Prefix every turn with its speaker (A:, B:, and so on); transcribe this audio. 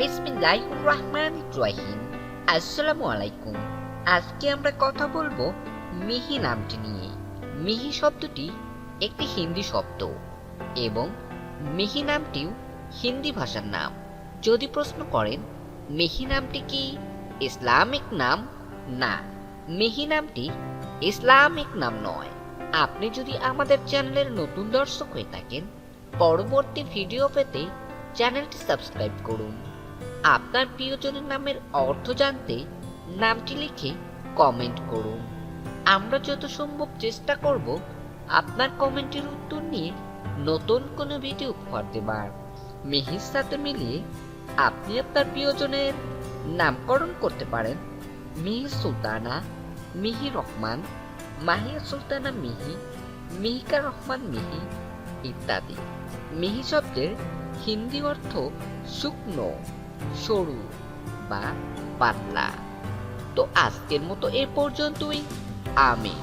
A: বিসমিল্লাহ রহমান রহিম। আসসালামু আলাইকুম আজকে আমরা কথা বলব মিহি নামটি নিয়ে। মিহি শব্দটি একটি হিন্দি শব্দ এবং মিহি নামটিও হিন্দি ভাষার নাম। যদি প্রশ্ন করেন, মিহি নামটি কি ইসলামিক নাম? না, মিহি নামটি ইসলামিক নাম নয়। আপনি যদি আমাদের চ্যানেলের নতুন দর্শক হয়ে থাকেন, পরবর্তী ভিডিও পেতে চ্যানেলটি সাবস্ক্রাইব করুন। আপনার প্রিয়জনের নামের অর্থ জানতে নামটি লিখে কমেন্ট করুন। আমরা যত সম্ভব চেষ্টা করব আপনার কমেন্টের উত্তর নিয়ে নতুন কোনো ভিডিও উপহার দেবার। মিহির সাথে মিলিয়ে আপনি আপনার প্রিয়জনের নামকরণ করতে পারেন মিহি সুলতানা মিহি রহমান, মাহিয়া সুলতানা মিহি, মিহিকা রহমান মিহি ইত্যাদি। মিহি শব্দের হিন্দি অর্থ শুকনো। সরু বা পাতলা। তো আজকের মতো এ পর্যন্তই। আমি